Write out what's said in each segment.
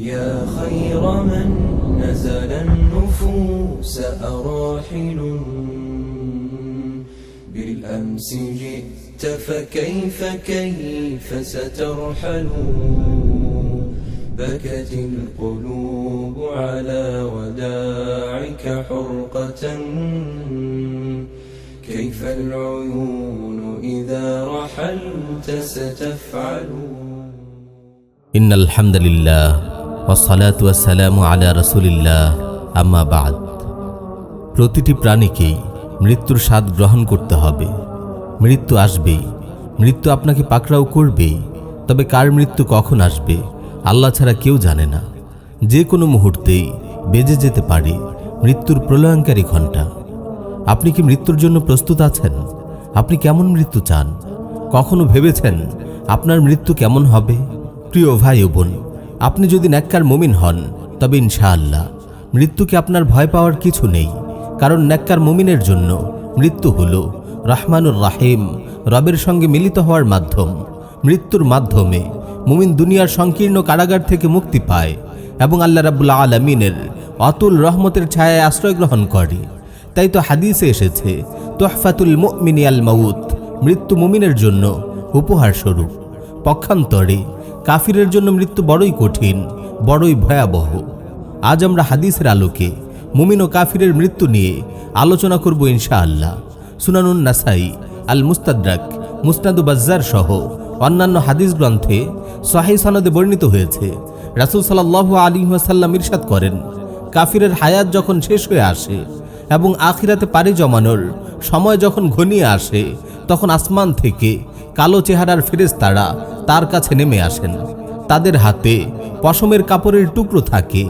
يا خير من نزل النفوس أراحل بالأمس جئت فكيف كيف سترحل بكت القلوب على وداعك حرقة كيف العيون إذا رحلت ستفعل إن الحمد لله ওয়াসালাম আলা রসুলিল্লাহ, আম্মা বাদ। প্রতিটি প্রাণীকেই মৃত্যুর স্বাদ গ্রহণ করতে হবে। মৃত্যু আসবেই। মৃত্যু আপনাকে পাকড়াও করবেই। তবে কার মৃত্যু কখন আসবে, আল্লাহ ছাড়া কেউ জানে না। যে কোনো মুহূর্তেই বেজে যেতে পারে মৃত্যুর প্রলয়ঙ্কারী ঘণ্টা। আপনি কি মৃত্যুর জন্য প্রস্তুত আছেন? আপনি কেমন মৃত্যু চান? কখনো ভেবেছেন আপনার মৃত্যু কেমন হবে? প্রিয় ভাই ও বোন আপনি যদি ন্যাক্কার মুমিন হন, তবে ইনশাআল্লাহ মৃত্যুকে আপনার ভয় পাওয়ার কিছু নেই। কারণ ন্যাক্কার মুমিনের জন্য মৃত্যু হল রহমানুর রাহিম, রবের সঙ্গে মিলিত হওয়ার মাধ্যম। মৃত্যুর মাধ্যমে মুমিন দুনিয়ার সংকীর্ণ কারাগার থেকে মুক্তি পায় এবং আল্লাহ রাবুল্লা আলমিনের অতুল রহমতের ছায়ায় আশ্রয় গ্রহণ করে। তাই তো হাদিসে এসেছে, তোহফাতুল মুমিনি আল মাউত মৃত্যু মুমিনের জন্য উপহার স্বরূপ পক্ষান্তরে কাফিরের জন্য মৃত্যু বড়ই কঠিন, বড়ই ভয়াবহ। আজ আমরা হাদিসের আলোকে মুমিন ও কাফিরের মৃত্যু নিয়ে আলোচনা করব ইনশাআল্লাহ। সুনানুন নাসাই আল মুস্তাদ্রাক মুস্তাদু বাজ্জার সহ অন্যান্য হাদিস গ্রন্থে সাহি সনদে বর্ণিত হয়েছে। রাসুল সাল্লাহ আলী ওয়াসাল্লাম ইরশাদ করেন, কাফিরের হায়াত যখন শেষ হয়ে আসে এবং আখিরাতে পাড়ি জমানোর সময় যখন ঘনিয়ে আসে, তখন আসমান থেকে কালো চেহারার ফেরেশতারা তার কাছে নেমে আসেন। তাদের হাতে পশমের কাপড়ের টুকরো থাকে,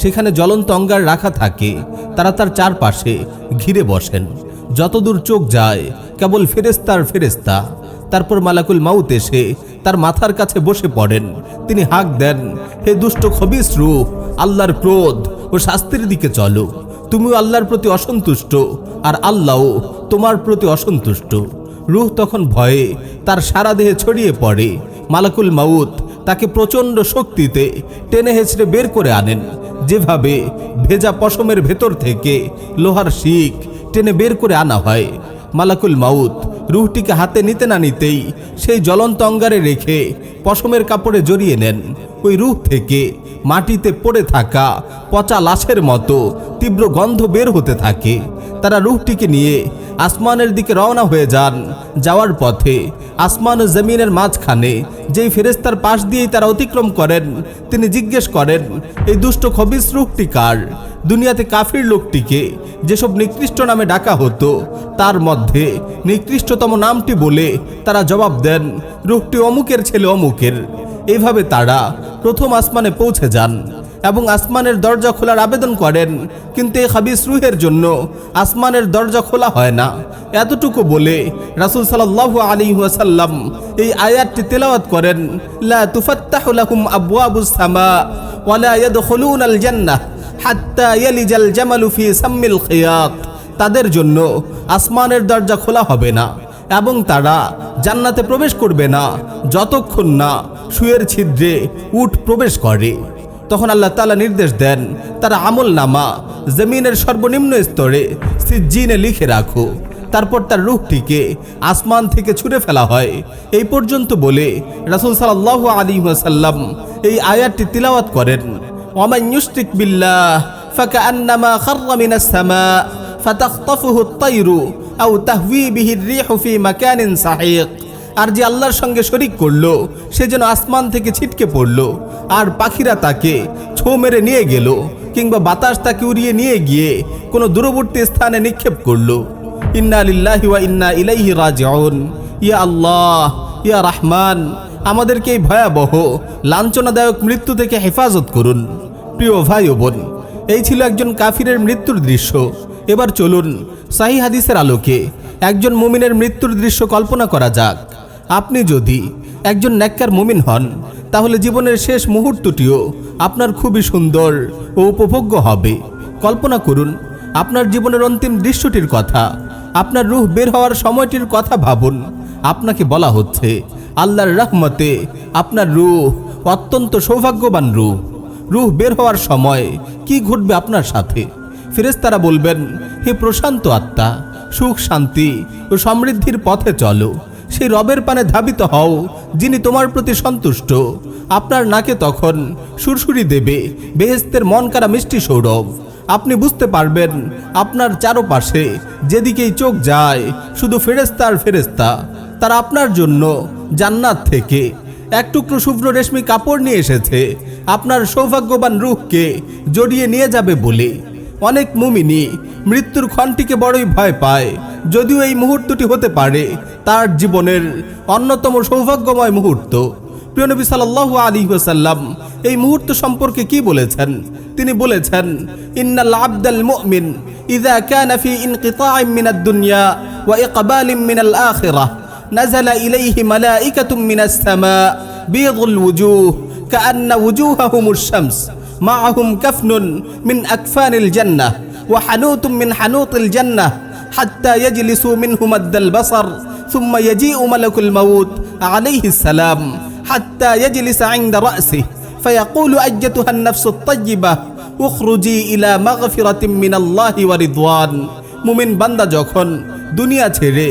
সেখানে জ্বলন্ত অঙ্গার রাখা থাকে। তারা তার চারপাশে ঘিরে বসেন। যতদূর চোখ যায়, কেবল ফেরেস্তার ফেরেস্তা তারপর মালাকুল মাউত এসে তার মাথার কাছে বসে পড়েন। তিনি হাঁক দেন, হে দুষ্ট খবিস রূহ আল্লাহর ক্রোধ ও শাস্তির দিকে চলো। তুমিও আল্লাহর প্রতি অসন্তুষ্ট, আর আল্লাহও তোমার প্রতি অসন্তুষ্ট। রুহ তখন ভয়ে তার সারা দেহে ছড়িয়ে পড়ে। মালাকুল মাউত তাকে প্রচণ্ড শক্তিতে টেনে হেঁচড়ে বের করে আনেন। যেভাবে ভেজা পশমের ভেতর থেকে লোহার শিক টেনে বের করে আনা হয়। মালাকুল মাউত রুহটিকে হাতে নিতে না নিতেই সেই জ্বলন্ত অঙ্গারে রেখে পশমের কাপড়ে জড়িয়ে নেন। ওই রুহ থেকে মাটিতে পড়ে থাকা পচা লাশের মতো তীব্র গন্ধ বের হতে থাকে। তারা রুহটিকে নিয়ে আসমানের দিকে রওনা হয়ে যান। যাওয়ার পথে আসমান ও জমিনের মাঝখানে যেই ফেরেস্তার পাশ দিয়েই তারা অতিক্রম করেন, তিনি জিজ্ঞেস করেন, এই দুষ্ট খবিস রূপটি কার? দুনিয়াতে কাফির লোকটিকে যেসব নিকৃষ্ট নামে ডাকা হতো, তার মধ্যে নিকৃষ্টতম নামটি বলে তারা জবাব দেন, রূপটি অমুকের ছেলে অমুকের। এইভাবে তারা প্রথম আসমানে পৌঁছে যান এবং আসমানের দরজা খোলার আবেদন করেন, কিন্তু এই হাবিস রুহের জন্য আসমানের দরজা খোলা হয় না। এতটুকু বলে রাসুল সাল্লাহ আলী ওয়াসাল্লাম এই আয়াতটি তেলাওয়াত করেন, লা তুফাত্তাহু লাহুম আবওয়াবুস সামা ওয়ালা ইয়াদখুলুন আল জান্নাহ হাত্তা ইয়ালিজাল জামালু সাম্মিল খিয়াত। তাদের জন্য আসমানের দরজা খোলা হবে না এবং তারা জান্নাতে প্রবেশ করবে না, যতক্ষণ না শুয়ের ছিদ্রে উঠ প্রবেশ করে। তখন আল্লাহ তালা নির্দেশ দেন, তারা আমল নামা জমিনের সর্বনিম্ন স্তরে সিজিনে লিখে রাখো। তারপর তার রুখটিকে আসমান থেকে ছুঁড়ে ফেলা হয়। এই পর্যন্ত বলে রাসুল সাল আলী সাল্লাম এই আয়াতটি তিলাওয়াত করেন। অমায়ুস্তিক বিল্লাহ ফাঁকা আন্নামা খার্রামিনা সামা, ফাতাখতাফুহু তাইরু আউ তাহউি বিহির রিহু ফি মাকানিন সাহিক। আর যে আল্লাহর সঙ্গে শরিক করল, সে যেন আসমান থেকে ছিটকে পড়ল, আর পাখিরা তাকে ছো মেরে নিয়ে গেল, কিংবা বাতাস তাকে উড়িয়ে নিয়ে গিয়ে কোনো দূরবর্তী স্থানে নিক্ষেপ করল। ইন্না লিল্লাহি ওয়া ইন্না ইলাইহি রাজিউন। ইয়া আল্লাহ, ইয়া রাহমান, আমাদেরকে এই ভয়াবহ, লাঞ্ছনাদায়ক মৃত্যু থেকে হেফাজত করুন। প্রিয় ভাই ও বোন, এই ছিল একজন কাফিরের মৃত্যুর দৃশ্য। এবার চলুন সাহি হাদিসের আলোকে একজন মুমিনের মৃত্যুর দৃশ্য কল্পনা করা যাক। আপনি যদি একজন ন্যাক্কার মুমিন হন, তাহলে জীবনের শেষ মুহূর্তটিও আপনার খুবই সুন্দর ও উপভোগ্য হবে। কল্পনা করুন, আপনার জীবনের অন্তিম দৃশ্যটির কথা, আপনার রুহ বের হওয়ার সময়টির কথা ভাবুন। আপনাকে বলা হচ্ছে, আল্লাহর রহমতে আপনার রুহ অত্যন্ত সৌভাগ্যবান রুহ। রুহ বের হওয়ার সময় কি ঘটবে আপনার সাথে? ফেরেশতারা বলবেন, হে প্রশান্ত আত্মা, সুখ শান্তি ও সমৃদ্ধির পথে চলো। সেই রবের পানে ধাবিত হও, যিনি তোমার প্রতি সন্তুষ্ট। আপনার নাকে তখন সুরসুরি দেবে, বেহেস্তের মন কারা মিষ্টি সৌরভ। আপনি বুঝতে পারবেন, আপনার চারপাশে যেদিকেই চোখ যায়, শুধু ফেরেস্তা আর ফেরেস্তা তারা আপনার জন্য জান্নাত থেকে এক টুকরো শুভ্র রেশমি কাপড় নিয়ে এসেছে। আপনার সৌভাগ্যবান রূপকে জড়িয়ে নিয়ে যাবে বলে। অনেক মুমিনি মৃত্যুর ক্ষণটিকে বড়ই ভয় পায় যদিও এই মুহূর্তটি হতে পারে তার জীবনের অন্যতম সৌভাগ্যময় মুহূর্ত প্রিয় নবী সাল্লাল্লাহু আলাইহি ওয়াসাল্লাম এই মুহূর্ত সম্পর্কে কি বলেছেন তিনি বলেছেন ইন্নাল আবদাল মুমিন ইযা কানা ফি ইনকিতা'in মিনাদ দুনিয়া ওয়া ইকবালিন মিনাল আখিরাহ نزل إليه ملائكة من السماء بيض الوجوه كأن وجوههم الشمس معهم كفن من أكفان الجنة وحنوت من حنوط الجنة حتى يجلسوا منه مد البصر ثم يجيء ملك الموت عليه السلام حتى يجلس عند رأسه فيقول أيتها النفس الطيبة اخرجي إلى مغفرة من الله ورضوان মুমিন বান্দা যখন দুনিয়া ছেড়ে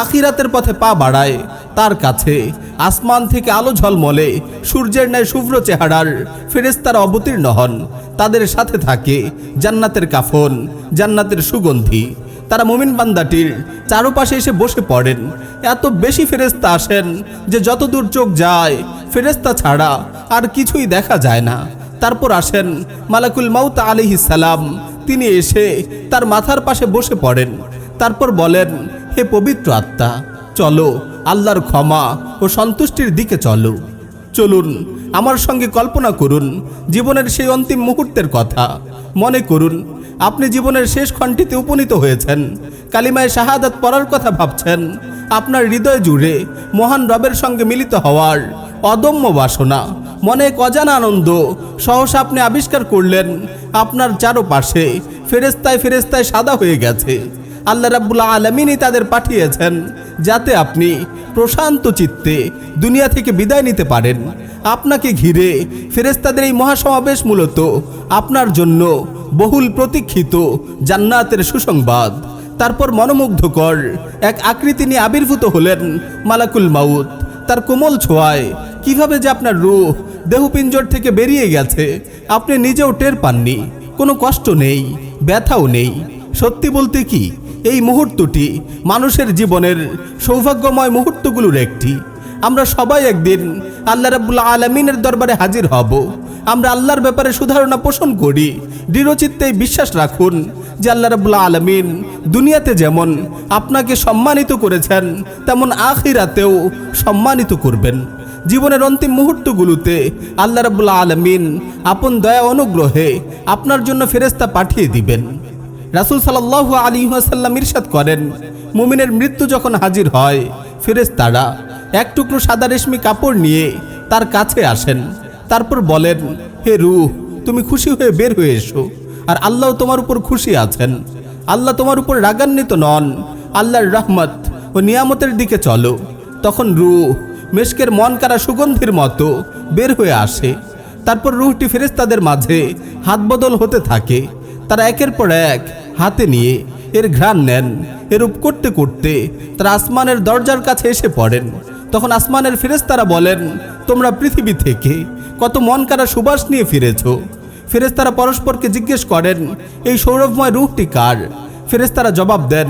আখিরাতের পথে পা বাড়ায় তার কাছে। আসমান থেকে আলো ঝলমলে, সূর্যের ন্যায় শুভ্র চেহারার ফেরেস্তারা অবতীর্ণ হন। তাদের সাথে থাকে জান্নাতের কাফন, জান্নাতের সুগন্ধি। তারা মুমিন বান্দাটির চারপাশে এসে বসে পড়েন। এত বেশি ফেরেস্তা আসেন যে যতদূর চোখ যায় ফেরেস্তা ছাড়া আর কিছুই দেখা যায় না। তারপর আসেন মালাকুল মাউত সালাম। তিনি এসে তার মাথার পাশে বসে পড়েন। তারপর বলেন, হে পবিত্র আত্মা, চলো আল্লাহর ক্ষমা ও সন্তুষ্টির দিকে চলো। চলুন, আমার সঙ্গে কল্পনা করুন জীবনের সেই অন্তিম মুহূর্তের কথা। মনে করুন, আপনি জীবনের শেষ খণ্ডটিতে উপনীত হয়েছেন। কালিমায় শাহাদাত পড়ার কথা ভাবছেন। আপনার হৃদয় জুড়ে মহান রবের সঙ্গে মিলিত হওয়ার অদম্য বাসনা, মনে এক অজানা আনন্দ সহসা আপনি আবিষ্কার করলেন। আপনার চারপাশে ফেরেস্তায় ফেরেস্তায় সাদা হয়ে গেছে। আল্লাহ রাব্বুল আলমিনই তাদের পাঠিয়েছেন যাতে আপনি প্রশান্ত চিত্তে দুনিয়া থেকে বিদায় নিতে পারেন। আপনাকে ঘিরে ফেরেস্তাদের এই মহাসমাবেশ মূলত আপনার জন্য বহুল প্রতীক্ষিত জান্নাতের সুসংবাদ। তারপর মনোমুগ্ধকর এক আকৃতি নিয়ে আবির্ভূত হলেন মালাকুল মাউত। তার কোমল ছোঁয়ায় কীভাবে যে আপনার রূহ দেহপিঞ্জর থেকে বেরিয়ে গেছে, আপনি নিজেও টের পাননি। কোনো কষ্ট নেই, ব্যথাও নেই। সত্যি বলতে কি? এই মুহূর্তটি মানুষের জীবনের সৌভাগ্যময় মুহূর্তগুলোর একটি। আমরা সবাই একদিন আল্লাহ রাব্বুল আলমিনের দরবারে হাজির হব। আমরা আল্লাহর ব্যাপারে সুধারণা পোষণ করি। দৃঢ়চিত্তে বিশ্বাস রাখুন যে আল্লাহ রাব্বুল আলমিন দুনিয়াতে যেমন আপনাকে সম্মানিত করেছেন, তেমন আখিরাতেও সম্মানিত করবেন। জীবনের অন্তিম মুহূর্তগুলোতে আল্লাহ রাব্বুল আলমিন আপন দয়া অনুগ্রহে আপনার জন্য ফেরেস্তা পাঠিয়ে দিবেন। রাসুল সাল্লাহ আলী আসাল্লাম ইরশাদ করেন, মুমিনের মৃত্যু যখন হাজির হয় ফেরেস্তারা এক টুকরো সাদা রেশমি কাপড় নিয়ে তার কাছে আসেন। তারপর বলেন, হে রুহ, তুমি খুশি হয়ে বের হয়ে এসো, আর আল্লাহ তোমার উপর খুশি আছেন। আল্লাহ তোমার উপর রাগান্বিত নন, আল্লাহর রহমত ও নিয়ামতের দিকে চলো। তখন রুহ মেশকের মন কারা সুগন্ধির মতো বের হয়ে আসে। তারপর রুহটি ফেরেস্তাদের মাঝে হাত বদল হতে থাকে। তারা একের পর এক হাতে নিয়ে এর ঘ্রাণ নেন। এরূপ করতে করতে তারা আসমানের দরজার কাছে এসে পড়েন। তখন আসমানের ফেরেস্তারা বলেন, তোমরা পৃথিবী থেকে কত মন কারা সুবাস নিয়ে ফিরেছ? ফেরেস্তারা পরস্পরকে জিজ্ঞেস করেন, এই সৌরভময় রূহটি কার? ফেরেস্তারা জবাব দেন,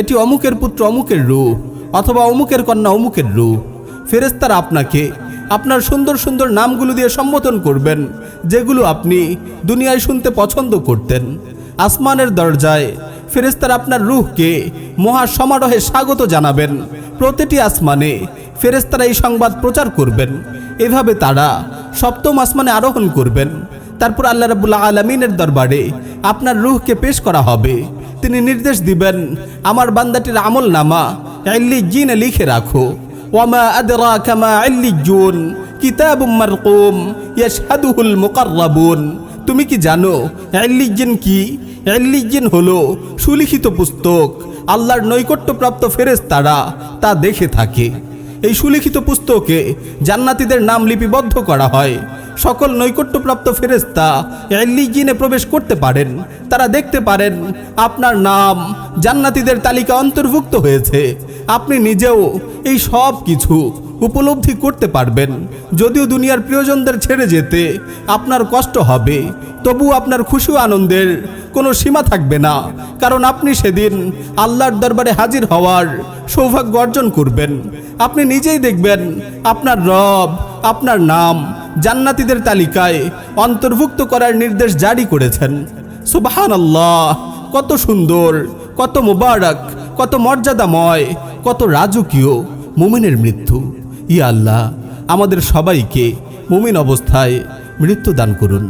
এটি অমুকের পুত্র অমুকের রূহ অথবা অমুকের কন্যা অমুকের রূহ ফেরেস্তারা আপনাকে আপনার সুন্দর সুন্দর নামগুলো দিয়ে সম্বোধন করবেন, যেগুলো আপনি দুনিয়ায় শুনতে পছন্দ করতেন। আসমানের দরজায় ফেরেস্তারা আপনার রুহকে মহা সমারোহে স্বাগত জানাবেন। প্রতিটি আসমানে ফেরেস্তারা এই সংবাদ প্রচার করবেন। এভাবে তারা সপ্তম আসমানে আরোহণ করবেন। তারপর আল্লাহ রাবুল্লাহ আলমিনের দরবারে আপনার রুহকে পেশ করা হবে। তিনি নির্দেশ দিবেন, আমার বান্দাটির আমল নামা এল্লি জিনে লিখে রাখো। ওয়ামা কিতাবুম মারকুম ইয়াশহাদুহুল মুকাররাবুন। তুমি কি জানো ইল্লিজিন কি? ইল্লিজিন হলো সুলিখিত পুস্তক, আল্লাহর নৈকট্যপ্রাপ্ত ফেরেশতারা তা দেখে থাকে। এই সুলিখিত পুস্তকে জান্নাতীদের নাম লিপিবদ্ধ করা হয়। সকল নৈকট্যপ্রাপ্ত ফেরেস্তা এল্লিজিনে প্রবেশ করতে পারেন। তারা দেখতে পারেন, আপনার নাম জান্নাতীদের তালিকা অন্তর্ভুক্ত হয়েছে। আপনি নিজেও এই সব কিছু উপলব্ধি করতে পারবেন। যদিও দুনিয়ার প্রিয়জনদের ছেড়ে যেতে আপনার কষ্ট হবে তবু আপনার খুশি আনন্দের কোনো সীমা থাকবে না, কারণ আপনি সেদিন আল্লাহর দরবারে হাজির হওয়ার সৌভাগ্য অর্জন করবেন। আপনি নিজেই দেখবেন আপনার রব, আপনার নাম জান্নাতীদের তালিকায় অন্তর্ভুক্ত করার নির্দেশ জারি করেছেন। সুবাহান আল্লাহ কত সুন্দর, কত মুবারক, কত মর্যাদাময়, কত রাজকীয় মুমিনের মৃত্যু। ই আল্লাহ আমাদের সবাইকে মুমিন অবস্থায় মৃত্যু দান করুন।